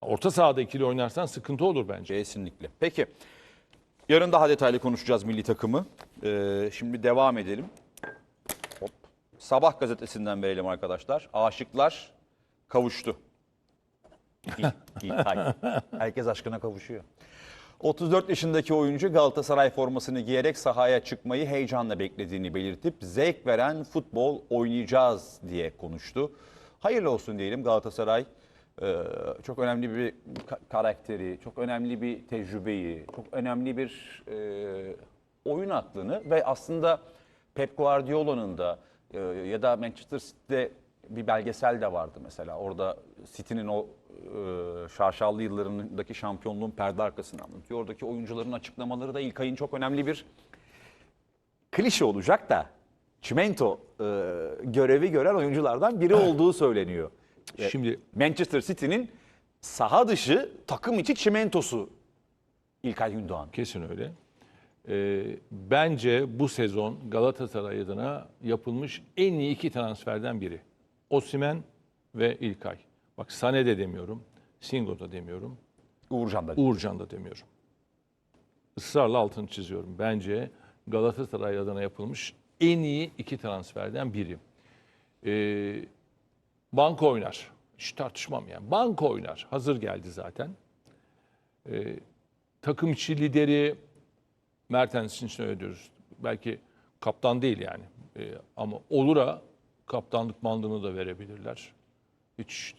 Orta sahada ikili oynarsan sıkıntı olur bence. Kesinlikle. Peki. Yarın daha detaylı konuşacağız milli takımı. Ee, şimdi devam edelim. Hop. Sabah gazetesinden verelim arkadaşlar. Aşıklar kavuştu. Herkes aşkına kavuşuyor. 34 yaşındaki oyuncu Galatasaray formasını giyerek sahaya çıkmayı heyecanla beklediğini belirtip zevk veren futbol oynayacağız diye konuştu. Hayırlı olsun diyelim Galatasaray çok önemli bir ka- karakteri, çok önemli bir tecrübeyi, çok önemli bir e, oyun aklını ve aslında Pep Guardiola'nın da e, ya da Manchester City'de bir belgesel de vardı mesela. Orada City'nin o e, yıllarındaki şampiyonluğun perde arkasını anlatıyor. Oradaki oyuncuların açıklamaları da İlkay'ın çok önemli bir klişe olacak da çimento e, görevi gören oyunculardan biri olduğu söyleniyor. E, Şimdi Manchester City'nin saha dışı takım içi çimentosu İlkay Gündoğan. kesin öyle. Ee, bence bu sezon Galatasaray adına yapılmış en iyi iki transferden biri. Osimen ve İlkay. Bak Sane de demiyorum, Singo da demiyorum, Uğurcan da. Uğurcan da demiyorum. Israrla altını çiziyorum. Bence Galatasaray adına yapılmış en iyi iki transferden biri. Ee, banko oynar. Hiç tartışmam yani. Banko oynar. Hazır geldi zaten. Ee, takım içi lideri Mertens için söylüyoruz. Belki kaptan değil yani. Ee, ama Olur'a kaptanlık bandını da verebilirler. Hiç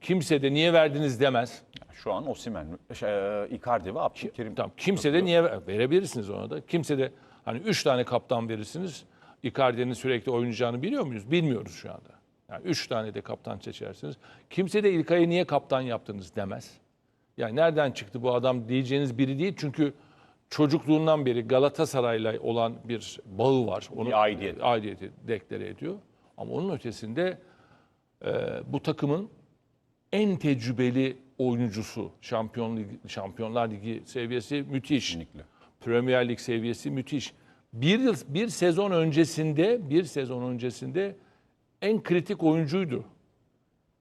kimse de niye verdiniz demez. Şu an Osimhen, şey, Icardi ve Abdülkerim. Tamam. Kimse de niye ver- verebilirsiniz ona da. Kimse de hani üç tane kaptan verirsiniz. Icardi'nin sürekli oynayacağını biliyor muyuz? Bilmiyoruz şu anda. Yani üç tane de kaptan seçersiniz. Kimse de İlkay'ı niye kaptan yaptınız demez. Yani nereden çıktı bu adam diyeceğiniz biri değil. Çünkü çocukluğundan beri Galatasaray'la olan bir bağı var. Onu Bir aidiyet. aidiyeti deklare ediyor. Ama onun ötesinde e, bu takımın en tecrübeli oyuncusu. Şampiyon Ligi, Şampiyonlar Ligi seviyesi müthiş. Kesinlikle. Premier Lig seviyesi müthiş. Bir yıl, bir sezon öncesinde, bir sezon öncesinde en kritik oyuncuydu.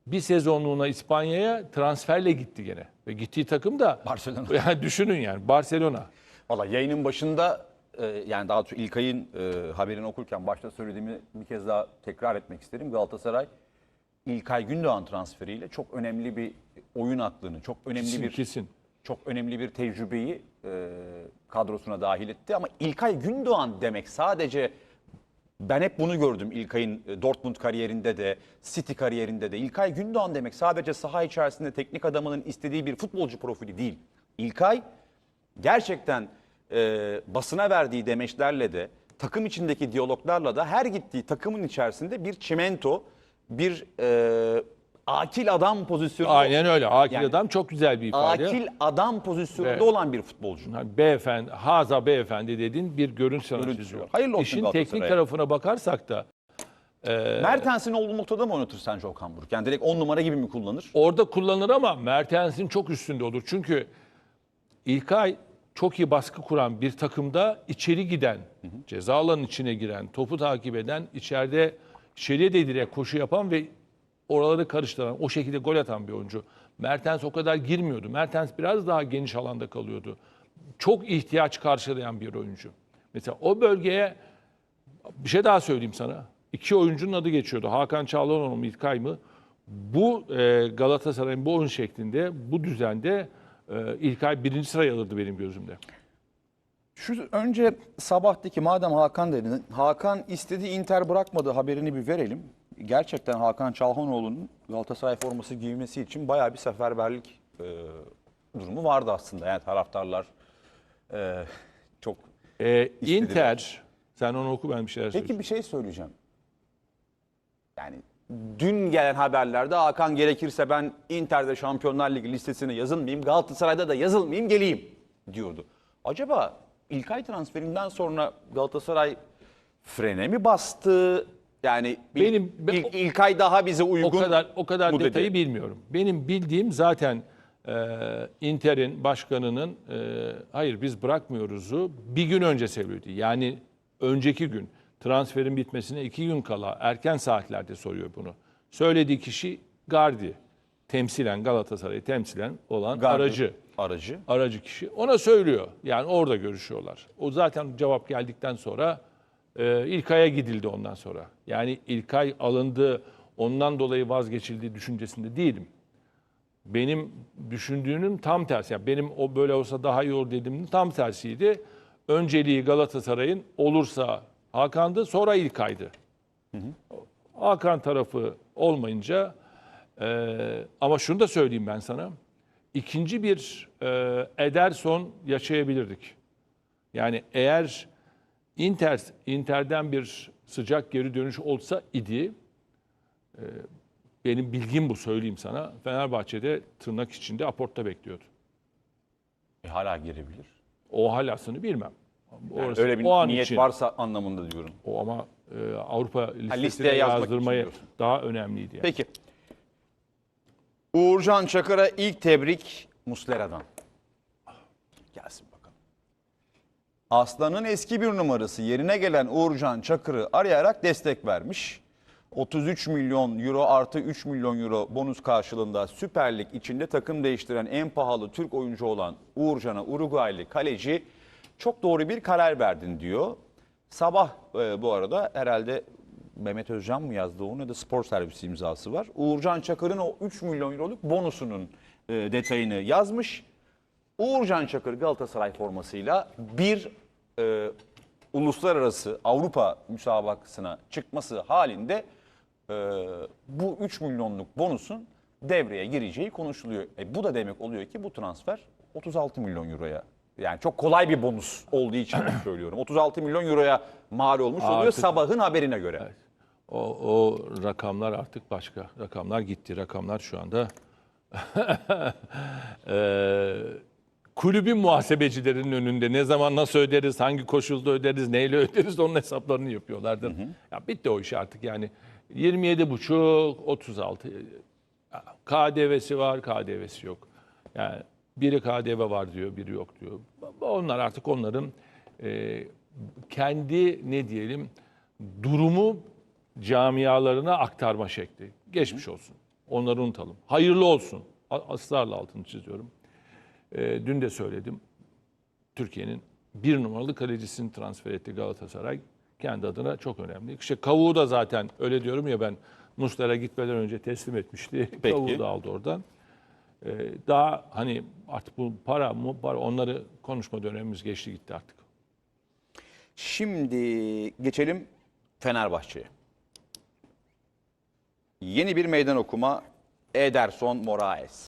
Bir sezonluğuna İspanya'ya transferle gitti gene. Ve gittiği takım da Barcelona. Yani düşünün yani Barcelona. Valla yayının başında e, yani daha doğrusu İlkay'ın e, haberini okurken başta söylediğimi bir kez daha tekrar etmek isterim. Galatasaray İlkay Gündoğan transferiyle çok önemli bir oyun aklını, çok önemli Kesin, bir kesin. çok önemli bir tecrübeyi e, kadrosuna dahil etti. Ama İlkay Gündoğan demek sadece ben hep bunu gördüm İlkay'ın e, Dortmund kariyerinde de, City kariyerinde de. İlkay Gündoğan demek sadece saha içerisinde teknik adamının istediği bir futbolcu profili değil. İlkay gerçekten e, basına verdiği demeçlerle de, takım içindeki diyaloglarla da her gittiği takımın içerisinde bir çimento, bir e, akil adam pozisyonu. Aynen öyle. Akil Yani- adam çok güzel bir ifade. Akil adam pozisyonunda Evet. olan bir futbolcu. Yani Beyefendi, haza beyefendi dediğin bir görüntü sana Görüntüsü çiziyor. var. Hayırlı olsun İşin Galatasaray'a. teknik tarafına bakarsak da Mertens'in olduğu noktada mı oynatır sence Okan Buruk? Yani direkt 10 numara gibi mi kullanır? orada kullanır ama Mertens'in çok üstünde olur. Çünkü İlkay çok iyi baskı kuran bir takımda içeri giden, ceza alanının içine giren, topu takip eden, içeride içeriye de direkt koşu yapan ve oraları karıştıran, o şekilde gol atan bir oyuncu. Mertens o kadar girmiyordu. Mertens biraz daha geniş alanda kalıyordu. Çok ihtiyaç karşılayan bir oyuncu. Mesela o bölgeye bir şey daha söyleyeyim sana. İki oyuncunun adı geçiyordu. Hakan Çağlanoğlu mu İlkay mı? Bu e, Galatasaray'ın bu oyun şeklinde, bu düzende e, İlkay birinci sıraya alırdı benim gözümde. Şu önce sabahtaki madem Hakan dedin, Hakan istediği Inter bırakmadı haberini bir verelim. Gerçekten Hakan Çalhanoğlu'nun Galatasaray forması giymesi için bayağı bir seferberlik e, durumu vardı aslında. Yani taraftarlar e, çok... E. Inter, sen onu oku ben bir şeyler. Peki bir şey söyleyeceğim. Yani dün gelen haberlerde Hakan gerekirse ben Inter'de Şampiyonlar Ligi listesine yazılmayayım, Galatasaray'da da yazılmayayım geleyim diyordu. Acaba İlkay transferinden sonra Galatasaray frene mi bastı? Yani bir- Benim- ben- İlk- İlkay daha bize uygun o kadar o kadar mu dedi? detayı bilmiyorum. Benim bildiğim zaten e, Inter'in başkanının e, hayır biz bırakmıyoruz'u bir gün önce söyledi. Yani önceki gün transferin bitmesine iki gün kala erken saatlerde soruyor bunu. Söylediği kişi Gardi. temsilen Galatasaray'ı temsilen olan Gardı- aracı Aracı. aracı kişi ona söylüyor. Yani orada görüşüyorlar. O zaten cevap geldikten sonra e, İlkay'a gidildi ondan sonra. Yani İlkay alındı, ondan dolayı vazgeçildiği düşüncesinde değilim. Benim düşündüğünün tam tersi. Yani benim o böyle olsa daha iyi olur dediğimin tam tersiydi. Önceliği Galatasaray'ın olursa Hakan'dı, sonra İlkay'dı. Hakan tarafı olmayınca e, ama şunu da söyleyeyim ben sana. İkinci bir e, Ederson yaşayabilirdik. Yani eğer Inter Inter'den bir sıcak geri dönüş olsa idi e, benim bilgim bu söyleyeyim sana. Fenerbahçe'de tırnak içinde aportta bekliyordu. E, hala girebilir. O halasını bilmem. Orası, Öyle bir o an niyet için, varsa anlamında diyorum. O ama e, Avrupa listesine listeye yazdırmayı daha önemliydi. Yani. Peki. Uğurcan Çakır'a ilk tebrik Muslera'dan. Gelsin. Aslan'ın eski bir numarası yerine gelen Uğurcan Çakır'ı arayarak destek vermiş. 33 milyon euro artı 3 milyon euro bonus karşılığında Süper Lig içinde takım değiştiren en pahalı Türk oyuncu olan Uğurcan'a Uruguaylı kaleci çok doğru bir karar verdin diyor. Sabah e, bu arada herhalde Mehmet Özcan mı yazdı onu ya da spor servisi imzası var. Uğurcan Çakır'ın o 3 milyon euroluk bonusunun e, detayını yazmış. Uğurcan Çakır Galatasaray formasıyla bir e, uluslararası Avrupa müsabakasına çıkması halinde e, bu 3 milyonluk bonusun devreye gireceği konuşuluyor. E, bu da demek oluyor ki bu transfer 36 milyon euroya yani çok kolay bir bonus olduğu için söylüyorum. 36 milyon euroya mal olmuş oluyor Artık- sabahın haberine göre. O, o rakamlar artık başka. Rakamlar gitti. Rakamlar şu anda Eee, kulübün muhasebecilerinin önünde ne zaman nasıl öderiz, hangi koşulda öderiz, neyle öderiz onun hesaplarını yapıyorlardır. Ya bitti o iş artık yani. 27 buçuk, 36. Ya KDV'si var, KDV'si yok. Yani biri KDV var diyor, biri yok diyor. Onlar artık onların eee, kendi ne diyelim durumu camialarına aktarma şekli. Geçmiş olsun. Onları unutalım. Hayırlı olsun. Aslarla altını çiziyorum. Ee, dün de söyledim. Türkiye'nin bir numaralı kalecisini transfer etti Galatasaray. Kendi adına çok önemli. İşte Kavuğu da zaten öyle diyorum ya ben Musler'a gitmeden önce teslim etmişti. Peki. Kavuğu da aldı oradan. Ee, daha hani artık bu para, mu, para onları konuşma dönemimiz geçti gitti artık. Şimdi geçelim Fenerbahçe'ye. Yeni bir meydan okuma Ederson Moraes.